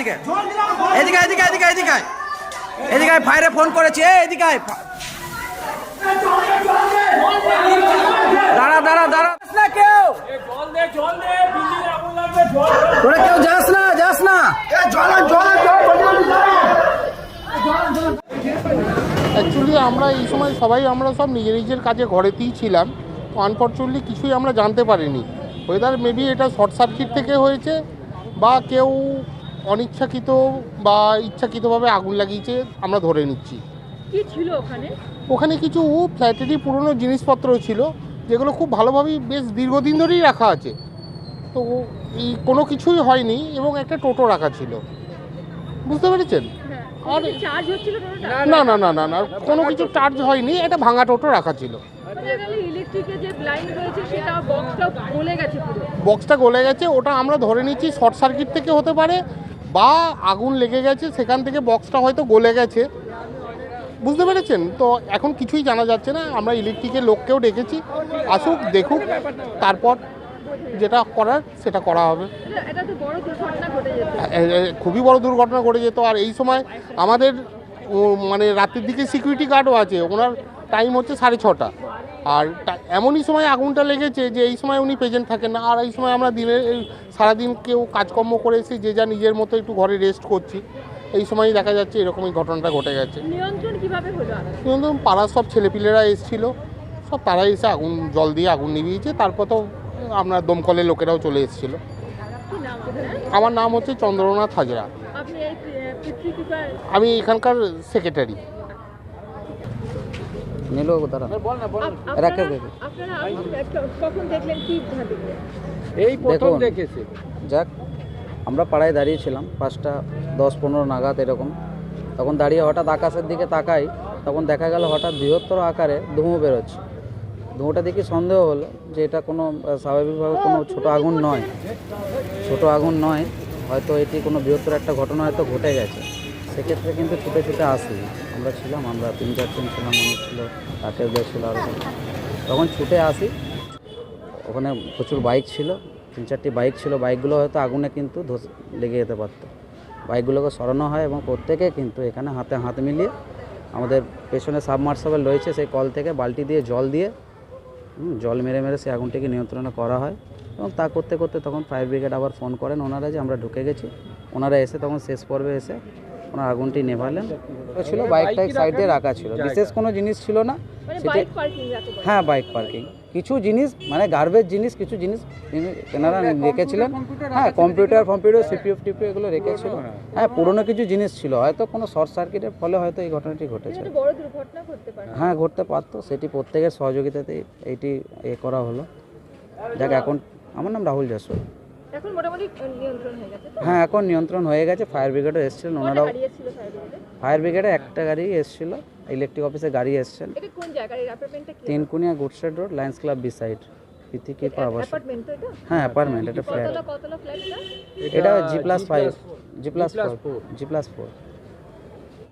এদিকে। এদিকে এদিকে এদিকে এদিকে। এদিকে ফায়ারে ফোন করেছে। এদিকে দাঁড়া দাঁড়া দাঁড়া। না কেউ। তোরা কেউ যাস না যাস না। অ্যাকচুয়ালি আমরা এই সময় সবাই আমরা সব নিজের নিজের কাজে ঘরেতেই ছিলাম। তো আনফর্চুনেটলি কিছুই আমরা জানতে পারিনি। ওয়েদার মেবি এটা শর্ট সার্কিট থেকে হয়েছে বা কেউ অনিচ্ছাকৃত বা ইচ্ছাকৃতভাবে আগুন লাগিয়েছে আমরা ধরে নিচ্ছি। কি ছিল ওখানে? ওখানে কিছু ফ্ল্যাটেরই পুরনো জিনিসপত্র ছিল যেগুলো খুব ভালোভাবেই বেশ দীর্ঘদিন ধরেই রাখা আছে। তো এই কোনো কিছুই হয়নি এবং একটা টোটো রাখা ছিল। বুঝতে পেরেছেন? হ্যাঁ আর চার্জ হচ্ছিল টোটোটা? না না না না না কোনো কিছু চার্জ হয়নি এটা ভাঙা টোটো রাখা ছিল। মানে বক্সটা গলে গেছে পুরো। বক্সটা গলে গেছে ওটা আমরা ধরে নিচ্ছি শর্ট সার্কিট থেকে হতে পারে বা আগুন লেগে গেছে, সেখান থেকে বক্সটা হয়তো গলে গেছে। বুঝতে পেরেছেন? তো এখন কিছুই জানা যাচ্ছে না। আমরা ইলেকট্রিকের লোককেও ডেকেছি। আসুক, দেখুক, তারপর যেটা করার, সেটা করা হবে। খুবই বড় দুর্ঘটনা ঘটে যেত আর এই সময় আমাদের মানে রাতের দিকে সিকিউরিটি গার্ডও আছে। ওনার টাইম হচ্ছে সাড়ে ছটা। আর এমনই সময় আগুনটা লেগেছে যে এই সময় উনি প্রেজেন্ট থাকেন না। আর এই সময় আমরা দিনে সারাদিন কেউ কাজকর্ম করে এসে যে যা নিজের মতো একটু ঘরে রেস্ট করছি এই সময়ই দেখা যাচ্ছে এরকমই ঘটনাটা ঘটে গেছে। নিয়ন্ত্রণ পাড়ার সব ছেলেপিলেরা এসেছিল। সব তারা এসে আগুন জল দিয়ে আগুন নিভিয়েছে। তারপর তো আমরা দমকলের লোকেরাও চলে এসেছিল। আমার নাম হচ্ছে চন্দ্রনাথ হাজরা। আমি এখানকার সেক্রেটারি নিলো তারা কি ভাবে? এই প্রথম দেখেছে। যাক আমরা পাড়ায় দাঁড়িয়েছিলাম পাঁচটা দশ পনেরো নাগাদ এরকম। তখন দাঁড়িয়ে হঠাৎ আকাশের দিকে তাকাই তখন দেখা গেল হঠাৎ বৃহত্তর আকারে ধুমো বেরোচ্ছে। ধুমোটা দেখে সন্দেহ হলো যে এটা কোনো স্বাভাবিকভাবে কোনো ছোট আগুন নয়। ছোট আগুন নয় হয়তো এটি কোনো বৃহত্তর একটা ঘটনা হয়তো ঘটে গেছে। সেক্ষেত্রে কিন্তু ছুটে ছুটে আসি। আমরা ছিলাম, আমরা তিন চারজন ছিলাম, মনে ছিল রাকেশ দা ছিল তখন ছুটে আসি। ওখানে প্রচুর বাইক ছিল, তিন, চারটি বাইক ছিল। বাইকগুলো হয়তো আগুনে কিন্তু ধস- লেগে যেতে পারতো। বাইকগুলোকে সরানো হয় এবং প্রত্যেকে কিন্তু এখানে হাতে হাত মিলিয়ে আমাদের পেছনে সাবমার্সাবেল রয়েছে, সেই কল থেকে বালতি দিয়ে জল দিয়ে জল মেরে মেরে সেই আগুনটিকে নিয়ন্ত্রণে করা হয় এবং তা করতে করতে তখন ফায়ার ব্রিগেড আবার ফোন করেন, ওনারা যে আমরা ঢুকে গেছি। ওনারা এসে তখন শেষ পর্বে এসে ওনার আগুনটি নেভালেন। ছিল বাইকটা সাইড দিয়ে রাখা ছিল। বিশেষ কোনো জিনিস ছিল না। মানে সেটি হ্যাঁ বাইক পার্কিং। কিছু জিনিস মানে গার্বেজ জিনিস কিছু জিনিস তিনি তেনারা রেখেছিলেন। হ্যাঁ কম্পিউটার ফম্পিউটার সিপিএফ টিপি এগুলো রেখেছিল। হ্যাঁ। পুরনো কিছু জিনিস ছিল। হয়তো কোনো শর্ট সার্কিটের ফলে হয়তো এই ঘটনাটি ঘটেছে। হ্যাঁ ঘটতে পারতো। সেটি প্রত্যেকের সহযোগিতাতেই এইটি এ করা হলো। যাক এখন আমার নাম রাহুল যশোর। এখন মোটামুটি নিয়ন্ত্রণ হয়ে গেছে হ্যাঁ এখন নিয়ন্ত্রণ হয়ে গেছে। ফায়ার ব্রিগেডও এসেছিলেন ওনারাও ফায়ার ব্রিগেডে একটা গাড়ি এসেছিল ইলেকট্রিক অফিসে গাড়ি এসেছেন এটা কোন জায়গার অ্যাপার্টমেন্টটা কি? Tinkuniya goods shed road Lions Club beside side তো এটা? হ্যাঁ অ্যাপার্টমেন্ট এটা ফ্ল্যাট কতলা কতলা ফ্ল্যাট এটা? এটা G plus five G plus four G plus four